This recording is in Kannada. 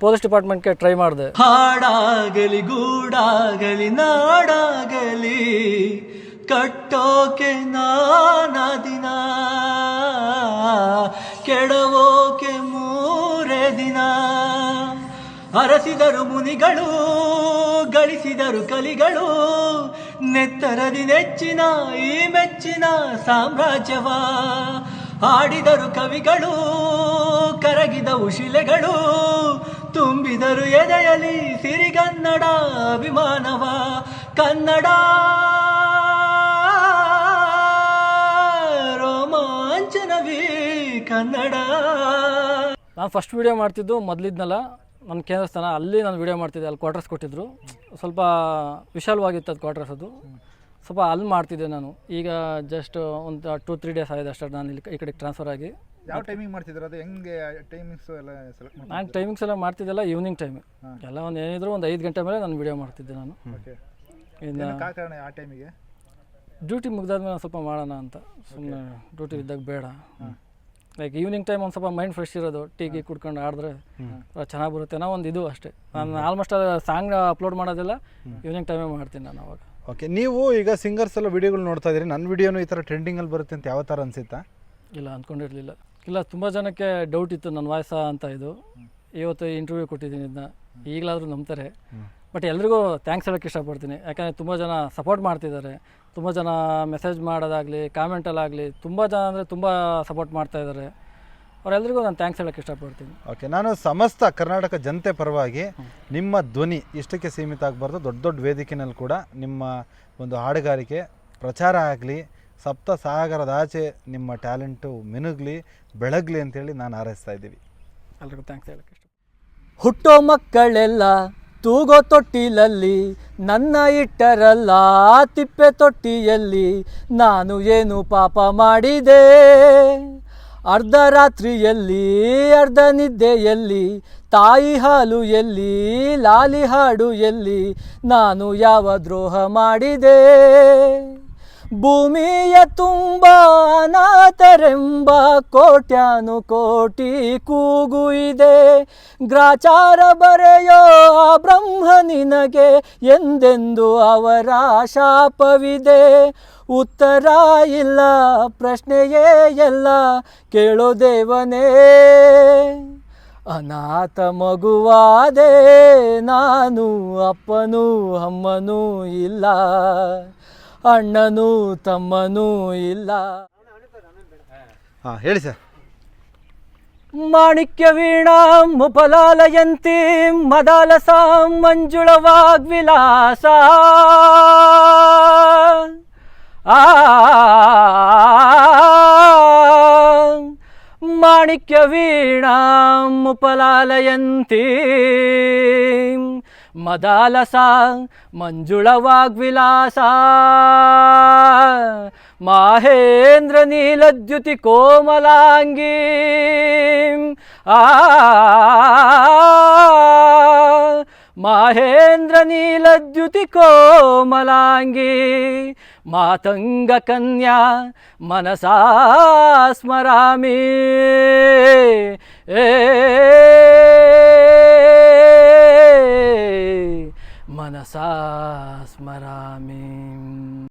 ಪೊಲೀಸ್ ಡಿಪಾರ್ಟ್ಮೆಂಟ್ಗೆ ಟ್ರೈ ಮಾಡಿದೆ. ಹಾಡಾಗಲಿ, ಗೂಡಾಗಲಿ, ನಾಡಾಗಲಿ, ಕಟ್ಟೋಕೆ ನಾನಾ ದಿನ, ಕೆಡವೋಕೆ ಮೂರೇ ದಿನ. ಅರಸಿದರು ಮುನಿಗಳು, ಗಳಿಸಿದರು ಕಲಿಗಳು, ನೆತ್ತರದಿ ನೆಚ್ಚಿನ, ಈ ಮೆಚ್ಚಿನ ಸಾಮ್ರಾಜ್ಯವ. ಆಡಿದರು ಕವಿಗಳು, ಕರಗಿದವು ಶಿಲೆಗಳು ತುಂಬಿದರು ಎದೆಯಲಿ ಸಿರಿಗನ್ನಡ ಅಭಿಮಾನವ. ಕನ್ನಡ ರೋಮಾಂಚನವೀ ಕನ್ನಡ. ನಾನು ಫಸ್ಟ್ ವಿಡಿಯೋ ಮಾಡ್ತಿದ್ದು ಮೊದಲಿದ್ನಲ್ಲ ನನ್ನ ಕೇಂದ್ರ ಸ್ಥಾನ ಅಲ್ಲಿ ನಾನು ವೀಡಿಯೋ ಮಾಡ್ತಿದ್ದೆ, ಅಲ್ಲಿ ಕ್ವಾರ್ಟರ್ಸ್ ಕೊಟ್ಟಿದ್ರು. ಸ್ವಲ್ಪ ವಿಶಾಲವಾಗಿತ್ತು ಅದು ಕ್ವಾರ್ಟರ್ಸ್ ಅದು. ಸ್ವಲ್ಪ ಅಲ್ಲಿ ಮಾಡ್ತಿದ್ದೆ ನಾನು. ಈಗ ಜಸ್ಟ್ ಒಂದು ಟೂ ತ್ರೀ ಡೇಸ್ ಆಗಿದೆ ಅಷ್ಟೇ ನಾನು ಇಲ್ಲಿ ಈ ಕಡೆಗೆ ಟ್ರಾನ್ಸ್ಫರ್ ಆಗಿ. ಯಾವ ಟೈಮಿಂಗ್ ಮಾಡ್ತಿದ್ರು ಅದು ಹೆಂಗೆ ಟೈಮಿಂಗ್ಸ್ ಎಲ್ಲ ಸೆಲೆಕ್ಟ್ ಮಾಡಿ ನಾನು ಟೈಮಿಂಗ್ಸ್ ಎಲ್ಲ ಮಾಡ್ತಿದ್ದೆಲ್ಲ ಈವ್ನಿಂಗ್ ಟೈಮ್ ಎಲ್ಲ ಒಂದು ಏನಿದ್ರು ಒಂದು ಐದು ಗಂಟೆ ಮೇಲೆ ನಾನು ವಿಡಿಯೋ ಮಾಡ್ತಿದ್ದೆ ನಾನು. ಓಕೆ ಇನ್ನು ಏನಕ್ಕೆ ಆ ಕಾರಣ ಆ ಟೈಮಿಗೆ ಡ್ಯೂಟಿ ಮುಗ್ದಾದ್ಮೇಲೆ ಒಂದು ಸ್ವಲ್ಪ ಮಾಡೋಣ ಅಂತ. ಸುಮ್ಮನೆ ಡ್ಯೂಟಿ ಇದ್ದಾಗ ಬೇಡ. ಲೈಕ್ ಈವ್ನಿಂಗ್ ಟೈಮ್ ಒಂದು ಸ್ವಲ್ಪ ಮೈಂಡ್ ಫ್ರೆಶ್ ಇರೋದು. ಟೀ ಗೀ ಕುಡ್ಕೊಂಡು ಆಡಿದ್ರೆ ಚೆನ್ನಾಗಿ ಬರುತ್ತೆ ಅನ್ನೋ ಒಂದು ಇದು ಅಷ್ಟೇ. ನಾನು ಆಲ್ಮೋಸ್ಟ್ ಸಾಂಗ್ ಅಪ್ಲೋಡ್ ಮಾಡೋದಿಲ್ಲ ಈವ್ನಿಂಗ್ ಟೈಮೇ ಮಾಡ್ತೀನಿ ನಾನು ಅವಾಗ. ಓಕೆ ನೀವು ಈಗ ಸಿಂಗರ್ಸ್ ಎಲ್ಲ ವಿಡಿಯೋಗಳು ನೋಡ್ತಾ ಇದ್ದೀರಿ. ನನ್ನ ವಿಡಿಯೋನು ಈ ಥರ ಟ್ರೆಂಡಿಂಗಲ್ಲಿ ಬರುತ್ತೆ ಅಂತ ಯಾವ ಥರ ಅನಿಸುತ್ತಾ? ಇಲ್ಲ ಅಂದ್ಕೊಂಡಿರಲಿಲ್ಲ ಇಲ್ಲ ತುಂಬ ಜನಕ್ಕೆ ಡೌಟ್ ಇತ್ತು ನನ್ನ ವಾಯ್ಸ ಅಂತ ಇದು. ಇವತ್ತು ಇಂಟರ್ವ್ಯೂ ಕೊಟ್ಟಿದ್ದೀನಿ ಇದನ್ನ ಈಗಲಾದರೂ ನಂಬ್ತಾರೆ. ಬಟ್ ಎಲ್ರಿಗೂ ಥ್ಯಾಂಕ್ಸ್ ಹೇಳೋಕ್ಕೆ ಇಷ್ಟಪಡ್ತೀನಿ. ಯಾಕಂದರೆ ತುಂಬ ಜನ ಸಪೋರ್ಟ್ ಮಾಡ್ತಿದ್ದಾರೆ. ತುಂಬ ಜನ ಮೆಸೇಜ್ ಮಾಡೋದಾಗಲಿ ಕಾಮೆಂಟಲ್ಲಾಗಲಿ ತುಂಬ ಜನ ಅಂದರೆ ತುಂಬ ಸಪೋರ್ಟ್ ಮಾಡ್ತಾ ಇದ್ದಾರೆ. ಅವರೆಲ್ಲರಿಗೂ ನಾನು ಥ್ಯಾಂಕ್ಸ್ ಹೇಳಕ್ಕೆ ಇಷ್ಟಪಡ್ತೀನಿ. ಓಕೆ ನಾನು ಸಮಸ್ತ ಕರ್ನಾಟಕ ಜನತೆ ಪರವಾಗಿ ನಿಮ್ಮ ಧ್ವನಿ ಇಷ್ಟಕ್ಕೆ ಸೀಮಿತ ಆಗಬಾರ್ದು. ದೊಡ್ಡ ದೊಡ್ಡ ವೇದಿಕೆಯಲ್ಲಿ ಕೂಡ ನಿಮ್ಮ ಒಂದು ಹಾಡುಗಾರಿಕೆ ಪ್ರಚಾರ ಆಗಲಿ ಸಪ್ತ ಸಾಗರದ ಆಚೆ ನಿಮ್ಮ ಟ್ಯಾಲೆಂಟು ಮಿನುಗ್ಲಿ ಬೆಳಗ್ಲಿ ಅಂತೇಳಿ ನಾನು ಹಾರೈಸ್ತಾ ಇದ್ದೀವಿ. ಎಲ್ರಿಗೂ ಥ್ಯಾಂಕ್ಸ್ ಹೇಳಕ್ಕೆ ಇಷ್ಟ. ಹುಟ್ಟೋ ಮಕ್ಕಳೆಲ್ಲ ತೂಗೋ ತೊಟ್ಟಿಲಲ್ಲಿ ನನ್ನ ಇಟ್ಟರಲ್ಲ ತಿಪ್ಪೆ ತೊಟ್ಟಿಯಲ್ಲಿ ನಾನು ಏನು ಪಾಪ ಮಾಡಿದೆ? ಅರ್ಧ ರಾತ್ರಿಯಲ್ಲಿ ಅರ್ಧ ನಿದ್ದೆಯಲ್ಲಿ ತಾಯಿ ಹಾಲು ಎಲ್ಲಿ ಲಾಲಿ ಹಾಡು ಎಲ್ಲಿ ನಾನು ಯಾವ ದ್ರೋಹ ಮಾಡಿದೆ? ಭೂಮಿಯ ತುಂಬ ಅನಾಥರೆಂಬ ಕೋಟ್ಯಾನು ಕೋಟಿ ಕೂಗು ಇದೆ. ಗ್ರಾಚಾರ ಬರೆಯೋ ಬ್ರಹ್ಮ ನಿನಗೆ ಎಂದೆಂದು ಅವರ ಶಾಪವಿದೆ. ಉತ್ತರ ಇಲ್ಲ, ಪ್ರಶ್ನೆಯೇ ಎಲ್ಲ ಕೇಳೋ ದೇವನೇ. ಅನಾಥ ಮಗುವಾದೆ, ನಾನು ಅಪ್ಪನೂ ಅಮ್ಮನೂ ಇಲ್ಲ. ಅಣ್ಣನೂ ತಮ್ಮನೂ ಇಲ್ಲ ಹಾಂ ಹೇಳಿ ಸರ್ ಮಾಣಿಕ್ಯ ವೀಣಾ ಮುಪಲಾಲಯಂತಿ ಮದಾಲಸ ಮಂಜುಳ ವಾಗ್ವಿಲಾಸ ಆ ಮಾಣಿಕ್ಯ ವೀಣಾ ಮುಫಲಾಲಯಂತಿ ಮದಾಲಸ ಮಂಜುಳ ವಾಗ್ವಿಲಾಸ ಮಾಹೇಂದ್ರ ನೀಲದ್ಯುತಿ ಕೋಮಲಾಂಗಿ ಆ ಮಾಹೇಂದ್ರ ನೀಲದ್ಯುತಿ ಕೋಮಲಾಂಗಿ ಮಾತಂಗ ಕನ್ಯಾ ಮನಸಾ ಸ್ಮರಾಮಿ ಏ mas maraming